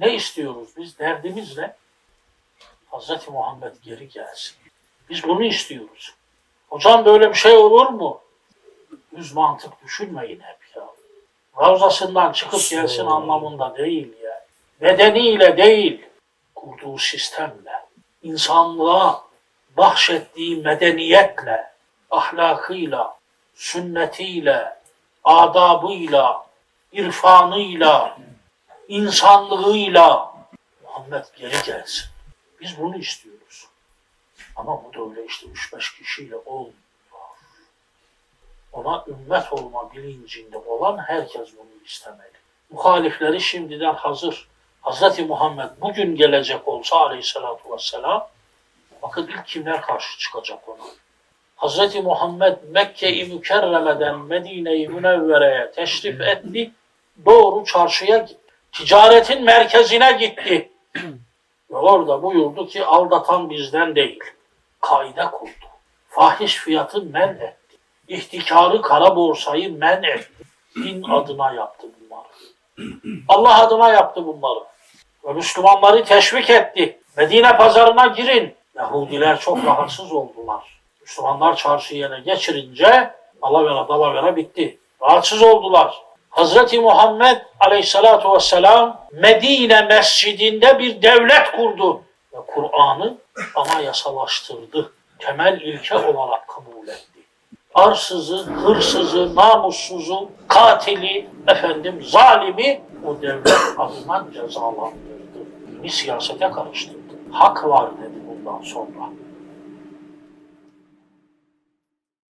Ne istiyoruz biz? Derdimiz ne? Hz. Muhammed geri gelsin. Biz bunu istiyoruz. Hocam böyle bir şey olur mu? Düz mantık düşünmeyin hep ya. Ravzasından çıkıp gelsin anlamında değil ya. Bedeniyle değil, kurduğu sistemle, insanlığa bahşettiği medeniyetle, ahlakıyla, sünnetiyle, adabıyla, irfanıyla, insanlığıyla Muhammed geri gelsin. Biz bunu istiyoruz. Ama bu da öyle işte 3-5 kişiyle olmuyor. Ona ümmet olma bilincinde olan herkes bunu istemeli. Muhalifleri şimdiden hazır. Hz. Muhammed bugün gelecek olsa aleyhissalatu vesselam bakın ilk kimler karşı çıkacak ona. Hz. Muhammed Mekke-i Mükerreme'den Medine-i Münevvere'ye teşrif etti. Doğru çarşıya gitti. Ticaretin merkezine gitti. Ve orada buyurdu ki aldatan bizden değil. Kaide kurdu. Fahiş fiyatı men etti. İhtikarı kara borsayı men etti. Din adına yaptı bunları. Allah adına yaptı bunları. Ve Müslümanları teşvik etti. Medine pazarına girin. Yahudiler çok rahatsız oldular. Müslümanlar çarşı yerine geçirince alavera dalavera bitti. Rahatsız oldular. Hazreti Muhammed Aleyhisselatu Vesselam Medine mescidinde bir devlet kurdu. Ve Kur'an'ı anayasalaştırdı. Temel ilke olarak kabul etti. Arsızı, hırsızı, namussuzu, katili, efendim zalimi o devlet adına cezalandırdı. Dini siyasete karıştırdı. Hak var dedi bundan sonra.